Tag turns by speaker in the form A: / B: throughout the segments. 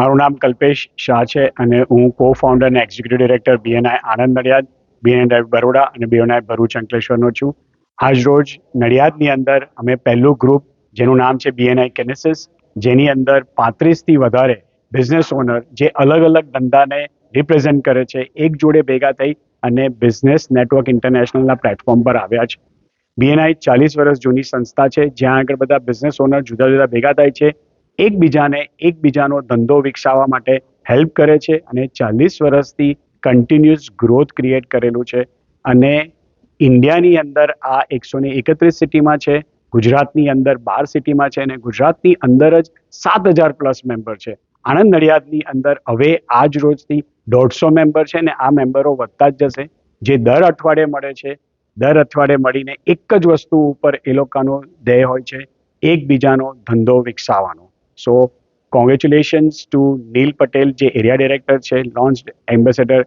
A: મારું નામ કલ્પેશ શાહ છે અને હું કો ફાઉન્ડર અને executive director BNI Anand Nadiad BNI Baroda અને બીએનઆઈ ભરૂચ અંકલેશ્વરનો છું. આજ રોજ નડિયાદની અંદર અમે પહેલું ગ્રુપ જેનું નામ છે બીએનઆઈ કેનેસિસ જેની અંદર પાંત્રીસથી વધારે બિઝનેસ ઓનર જે અલગ અલગ ધંધાને રિપ્રેઝેન્ટ કરે છે, એક જોડે ભેગા થઈ અને બિઝનેસ નેટવર્ક ઇન્ટરનેશનલના પ્લેટફોર્મ પર આવ્યા છે. બીએનઆઈ ચાલીસ વર્ષ જૂની સંસ્થા છે, જ્યાં આગળ બધા બિઝનેસ ઓનર જુદા જુદા ભેગા થાય છે, એકબીજાને એકબીજાનો ધંધો વિકસાવવા માટે હેલ્પ કરે છે અને ચાલીસ વર્ષથી કન્ટિન્યુઅસ ગ્રોથ ક્રિએટ કરેલું છે. અને ઇન્ડિયાની અંદર આ એકસો ને એકત્રીસ સિટીમાં છે, ગુજરાતની અંદર બાર સિટીમાં છે અને ગુજરાતની અંદર જ સાત હજાર પ્લસ મેમ્બર છે. આણંદ નડિયાદની અંદર હવે આજ રોજથી દોઢસો મેમ્બર છે ને આ મેમ્બરો વધતા જ જશે. જે દર અઠવાડિયે મળે છે દર અઠવાડિયે મળીને એક જ વસ્તુ ઉપર એ લોકોનો ધ્યેય હોય છે એકબીજાનો ધંધો વિકસાવવાનો. So congratulations to Neel Patel જે એરિયા ડિરેક્ટર છે લોન્ચ એમ્બેસેડર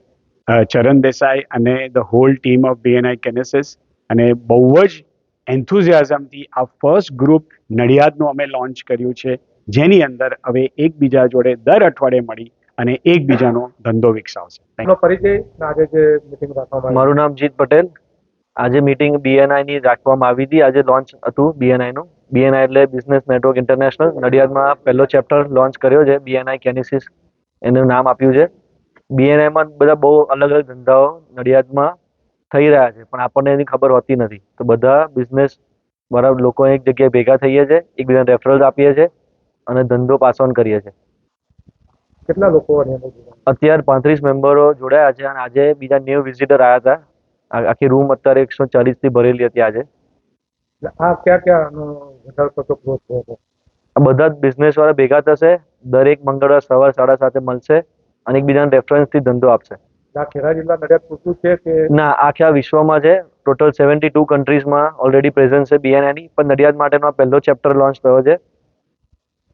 A: ચરણ દેસાઈ અને the whole team of BNI Kinesis અને બહુ જ એન્થુઝિયાઝમથી આ ફર્સ્ટ ગ્રુપ નડિયાદનું અમે લોન્ચ કર્યું છે જેની અંદર હવે એકબીજા જોડે દર અઠવાડિયે મળી અને એકબીજાનો ધંધો વિકસાવશે. Thank you.
B: આપનો પરિચય આજે જે મિટિંગ રાખવામાં
C: મારું નામ જીત પટેલ. આજે મીટિંગ બીએનઆઈ ની રાખવામાં આવી હતી. આજે લોન્ચ હતું બીએનઆઈ નું. બીએનઆઈ એટલે બિઝનેસ નેટવર્ક ઇન્ટરનેશનલ નડિયાદમાં પહેલો ચેપ્ટર લોન્ચ કર્યો છે બીએનઆઈ કેનિસિસ એનું નામ આપ્યું છે. બીએનઆઈમાં બધા બહુ અલગ અલગ ધંધાઓ નડિયાદમાં થઈ રહ્યા છે. પણ આપણને એની ખબર હોતી નથી. તો બધા બિઝનેસ બરાબર લોકો એક જગ્યાએ ભેગા થઈએ છીએ એકબીજાને રેફરન્સ આપીએ છીએ અને ધંધો પાસ ઓન કરીએ છીએ
B: કેટલા લોકો?
C: અત્યારે પાંત્રીસ મેમ્બરો જોડાયા છે અને આજે બીજા ન્યૂ વિઝિટર આવ્યા હતા. આખી રૂમ અત્યારે એકસો ચાલીસથી ભરેલી હતી આજે.
B: આ ક્યાં ક્યાં વધારે પડતો ગ્રોથ થયો હતો
C: આ બધા જ બિઝનેસ વાળા ભેગા થશે દરેક મંગળવાર સવાર સાડા સાતે મળશે અને એકબીજાને રેફરન્સથી ધંધો આપશે.
B: ખેડા જિલ્લા નડિયાદ પૂરતું છે કે?
C: ના આખા વિશ્વમાં છે. ટોટલ સેવન્ટી ટુ કન્ટ્રીઝમાં ઓલરેડી પ્રેઝન્ટ છે BNI ની પણ નડિયાદ માટેનો પહેલો ચેપ્ટર લોન્ચ થયો છે.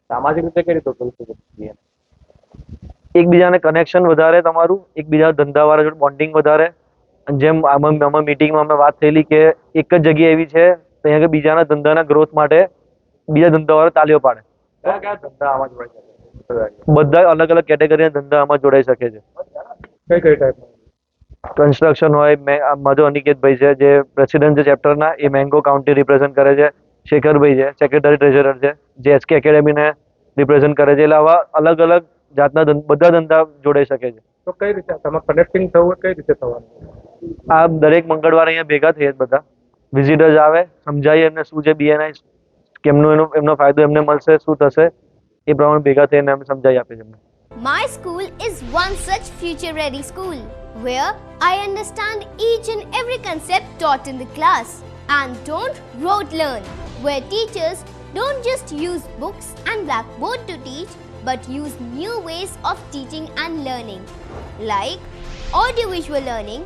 B: સામાજિક રીતે કઈ રીતે થયું છે
C: એકબીજાને કનેક્શન વધારે તમારું એકબીજા ધંધાવાળા જોડે બોન્ડિંગ વધારે. જેમ આમાં મીટિંગમાં અમે વાત થયેલી કે એક જ જગ્યા એવી છે ત્યાં કે બીજાના ધંધાના ગ્રોથ માટે બીજા ધંધાવાળા તાલીઓ પાડે.
B: ધંધા આમાં જોડાઈ શકે?
C: બધા અલગ અલગ કેટેગરીના ધંધા આમાં જોડાઈ શકે છે.
B: કઈ કઈ ટાઈપ
C: કન્સ્ટ્રક્શન હોય મધુ અનિકેતભાઈ છે જે પ્રેસિડેન્ટ છે ચેપ્ટરના એ મેંગો કાઉન્ટી રિપ્રેઝન્ટ કરે છે. શેખરભાઈ છે સેક્રેટરી ટ્રેઝરર છે જે એસકે એકેડેમીને રિપ્રેઝન્ટ કરે છે. એટલે આવા અલગ અલગ જાતના બધા ધંધા જોડાઈ શકે છે.
B: તો કઈ રીતે? તમારે કનેક્ટિંગ થવું કઈ રીતે થવાનું?
C: આ દરેક મંગળવારે અહીંયા ભેગા થઈએ બધા વિઝિટર્સ આવે સમજાવીએ એમને શું છે બીએનઆઈ કેમનું એનો એમનો ફાયદો એમને મળશે શું થશે એ પ્રમાણે ભેગા થઈને અમે સમજાવી આપીએ છીએ
D: My school is one such future ready school where I understand each and every concept taught in the class and don't rote learn, where teachers don't just use books and blackboard to teach but use new ways of teaching and learning like audiovisual learning,